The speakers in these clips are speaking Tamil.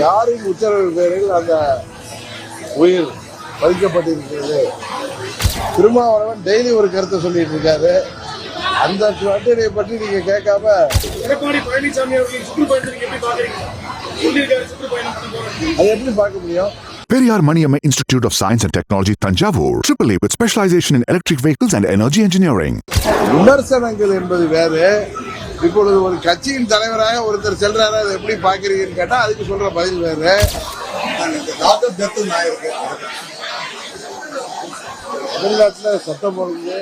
யாரின் உத்தரவு பேரில் அந்த உயிர் பறிக்கப்பட்டிருக்கிறது? திருமாவளவன் டெய்லி ஒரு கருத்தை சொல்லிட்டு இருக்காரு. அந்த கட்டுரையை பற்றி நீங்க கேட்காம எடப்பாடி பழனிசாமி அவர்களின் எப்படி பாக்குறீங்க அதை எப்படி பார்க்க முடியும்? Periyar Maniamma Institute of Science and Technology, Tanjavur, AAA with specialization in electric vehicles and energy engineering. விமர்சனங்கள் என்பது வேறு. இப்பொழுது ஒரு கட்சியின் தலைவராக ஒருத்தர் செல்றாரு அதை எப்படி பாக்குறீங்கன்னு கேட்டா அதுக்கு சொல்ற பதில் வேறு. தமிழ்நாட்டில் சட்டம் ஒழுங்கு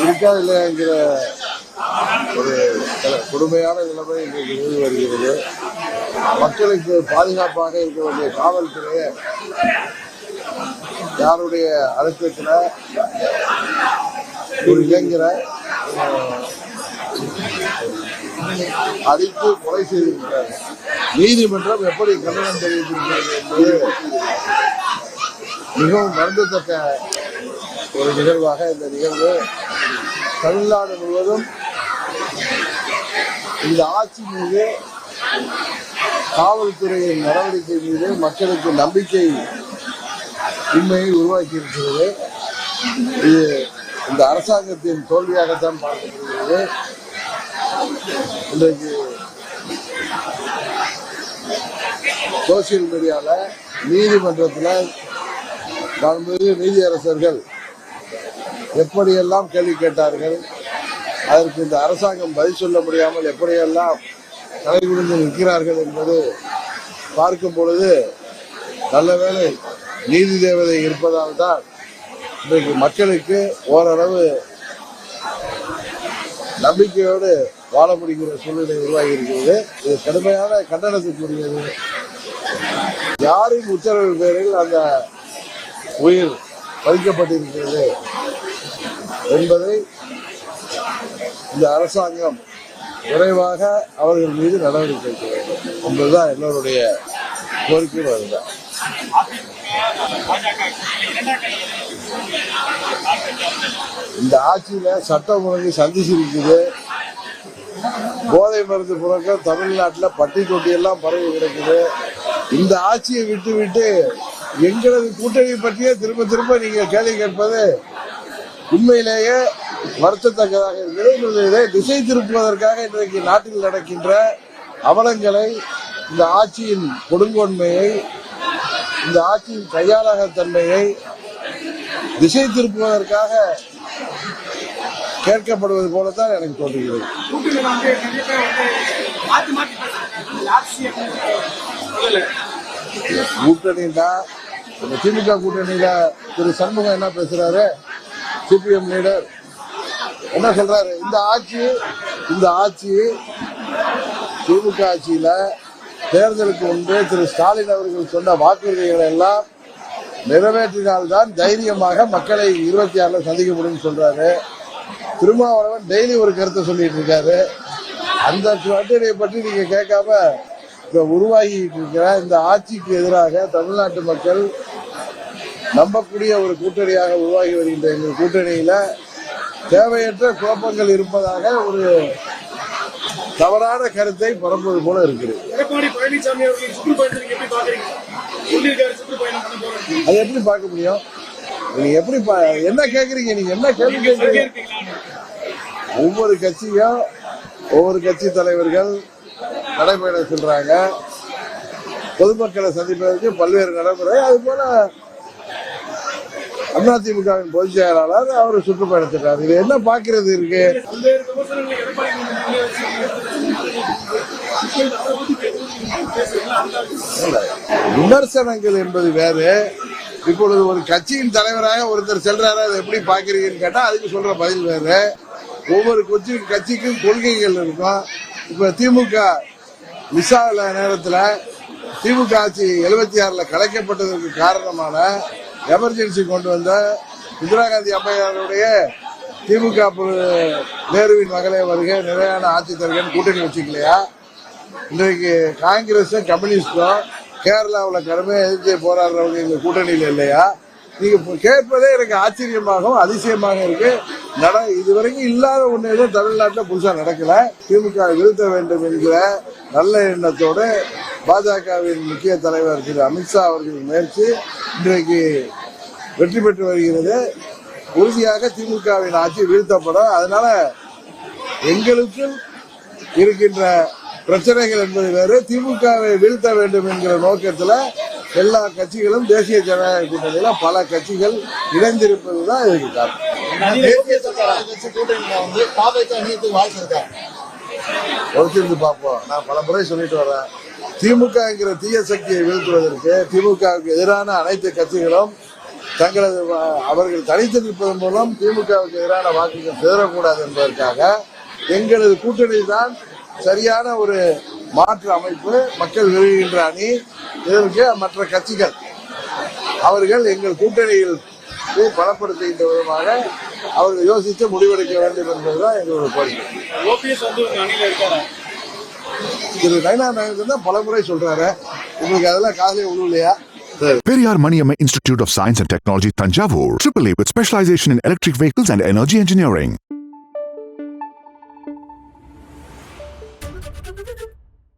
இருக்கா இல்லையாங்கிற ஒரு சில கொடுமையான நிலைமை இன்றைக்கு நிலவி வருகிறது. மக்களுக்கு பாதுகாப்பாக இருக்க வேண்டிய காவல்துறையை யாருடைய அழுத்தத்தில் ஒரு இளைஞரை அடித்து கொலை செய்திருக்கிறார். நீதிமன்றம் எப்படி கண்டனம் தெரிவித்திருக்கிறது என்பது மிகவும் வருந்தத்தக்க ஒரு நிகழ்வாக இந்த நிகழ்வு. தமிழ்நாடு முழுவதும் இந்த ஆட்சி மீது காவல்துறையின் நடவடிக்கை மீது மக்களுக்கு நம்பிக்கை உண்மையை உருவாக்கி இருக்கிறது இது இந்த அரசாங்கத்தின் தோல்வியாகத்தான் பார்க்கப்படுகிறது. இன்றைக்கு சோசியல் மீடியாவில் நீதிமன்றத்தில் மாண்புமிகு நீதியரசர்கள் எப்படியெல்லாம் கேள்வி கேட்டார்கள் அதற்கு இந்த அரசாங்கம் பதில் சொல்ல முடியாமல் எப்படியெல்லாம் தலைகுனிந்து நிற்கிறார்கள் என்பது பார்க்கும் பொழுது நல்ல வேளை நீதி தேவதை இருப்பதால் தான் இன்றைக்கு மக்களுக்கு ஓரளவு நம்பிக்கையோடு வாழ முடிகிற சூழ்நிலை உருவாகி இருக்கிறது. இது கடுமையான கண்டனத்துக்குரியது. யாரின் உத்தரவு பேரில் அந்த உயிர் பறிக்கப்பட்டிருக்கிறது என்பதை இந்த அரசாங்கம் விரைவாக அவர்கள் மீது நடவடிக்கை எடுக்க வேண்டும். என்பதுதான் என்னுடைய கோரிக்கையும் அதுதான். இந்த ஆட்சியில சட்டம் ஒழுங்கு சந்திச்சிருக்குது. போதை மருந்து புழக்கம் தமிழ்நாட்டில் பட்டி தொட்டி எல்லாம் பரவி கிடக்குது. இந்த ஆட்சியை விட்டு விட்டு எங்களது கூட்டணி பற்றியே திரும்ப திரும்ப நீங்க கேள்வி கேட்பது உண்மையிலேயே வருத்தத்தக்கதாக இருக்கிறது திசை திருப்புவதற்காக இன்றைக்கு நாட்டில் நடக்கின்ற அவலங்களை இந்த ஆட்சியின் கொடுங்கோன்மையை இந்த ஆட்சியின் கையாளக தன்மையை திசை திருப்புவதற்காக கேட்கப்படுவது போலத்தான் எனக்கு தோன்றுகிறது. கூட்டணியில திமுக கூட்டணியில திரு சண்முகம் என்ன பேசுறாரு? சிபிஎம் லீடர் என்ன சொல்றாரு? இந்த ஆட்சி இந்த ஆட்சி திமுக ஆட்சியில தேர்தலுக்கு முன்பே திரு ஸ்டாலின் அவர்கள் சொன்ன வாக்குறுதிகளை எல்லாம் நிறைவேற்றினால்தான் தைரியமாக மக்களை இருபத்தி ஆறுல சந்திக்க முடியும்னு சொல்றாரு. திருமாவளவன் டெய்லி ஒரு கருத்தை சொல்லிட்டு இருக்காரு. அந்த கட்டுரையை பற்றி நீங்க கேட்காம இப்ப உருவாகிட்டு இருக்கிற இந்த ஆட்சிக்கு எதிராக தமிழ்நாட்டு மக்கள் நம்பக்கூடிய ஒரு கூட்டணியாக உருவாகி வருகின்ற எங்கள் கூட்டணியில தேவையற்ற குழப்பங்கள் இருப்பதாக ஒரு தவறான கருத்தை பரப்புவது போல இருக்கிறது எடப்பாடி பழனிசாமி அவர்களின் சுற்றுப்பயணத்தை எப்படி பாக்குறீங்க அதை எப்படி பார்க்க முடியும்? நீங்க எப்படி என்ன கேக்குறீங்க? நீங்க என்ன கேள்வி கேக்குறீங்க? ஒவ்வொரு கட்சியும் ஒவ்வொரு கட்சி தலைவர்கள் நடைபயணம் சொல்றாங்க. பொதுமக்களை சந்திப்பதற்கு பல்வேறு நடைமுறை. அது போல அதிமுகவின் பொதுச் செயலாளர் அவர் சுற்றுப்பயணத்திட்டார். இது என்ன பாக்குறது இருக்கு? விமர்சனங்கள் என்பது வேறு. இப்பொழுது ஒரு கட்சியின் தலைவராக ஒருத்தர் செல்றாரு அதை எப்படி பாக்குறீங்கன்னு கேட்டா அதுக்கு சொல்ற பதில் வேறு. ஒவ்வொரு கட்சி கட்சிக்கும் கொள்கைகள் இருக்கும்? இப்ப திமுக விசா நேரத்துல திமுக ஆட்சி எழுபத்தி ஆறுல கலைக்கப்பட்டதற்கு காரணமான எமர்ஜென்சி கொண்டு வந்த இந்திரா காந்தி அம்மையாருடைய திமுக நேருவின் மகளே வருக நிலையான ஆட்சி தருகன்னு கூட்டணி வச்சுக்கலையா? இன்றைக்கு காங்கிரஸும் கம்யூனிஸ்டும் கேரளாவில் கடுமையாக எதிர்த்து போராடுறவங்க இந்த கூட்டணியில் இல்லையா? நீங்கள் கேட்பதே எனக்கு ஆச்சரியமாகவும் அதிசயமாக இருக்கு. நட இதுவரைக்கும் இல்லாத ஒன்று எதுவும் தமிழ்நாட்டில் புதுசாக நடக்கலை. திமுக வீழ்த்த வேண்டும் என்கிற நல்ல எண்ணத்தோடு பாஜகவின் முக்கிய தலைவர் திரு அமித்ஷா அவர்களின் முயற்சி. இன்றைக்கு வெற்றி பெற்று வருகிறது. உறுதியாக திமுகவின் ஆட்சி வீழ்த்தப்படும். அதனால எங்களுக்கும் இருக்கின்ற பிரச்சனைகள் என்பது வேறு. திமுகவை வீழ்த்த வேண்டும் என்கிற நோக்கத்தில் எல்லா கட்சிகளும் தேசிய ஜனநாயக கூட்டணியில பல கட்சிகள் இணைந்திருப்பது தான் இதுக்கு காரணம். தேசிய ஜனநாயக கட்சி கூட்டணியில வந்து அணியத்துக்கு வாய்ப்பு இருக்கா? பார்ப்போம். நான் பல முறை சொல்லிட்டு வரேன் திமுகங்கிற தீய சக்தியை வீழ்த்துவதற்கு திமுகவுக்கு எதிரான அனைத்து கட்சிகளும் தங்களது அவர்கள் தனித்து நிற்பதன் மூலம் திமுகவுக்கு எதிரான வாக்குகள் சிதறக்கூடாது என்பதற்காக எங்களது கூட்டணி தான் சரியான ஒரு மாற்று அமைப்பு மக்கள் விரும்புகின்ற அணி இதற்கு மற்ற கட்சிகள். அவர்கள் எங்கள் கூட்டணியில் பலப்படுத்துகின்ற விதமாக அவர்கள் யோசித்து முடிவெடுக்க வேண்டும் என்பதுதான் எங்களுடைய கோரிக்கை. திரு நயனா நாயகன் தான் பல முறை சொல்றாரு. உங்களுக்கு அதெல்லாம் காதலே உழுவலையா? Periyar Maniamma Institute of Science and Technology, Tanjavur. AAA with specialization in electric vehicles and energy engineering.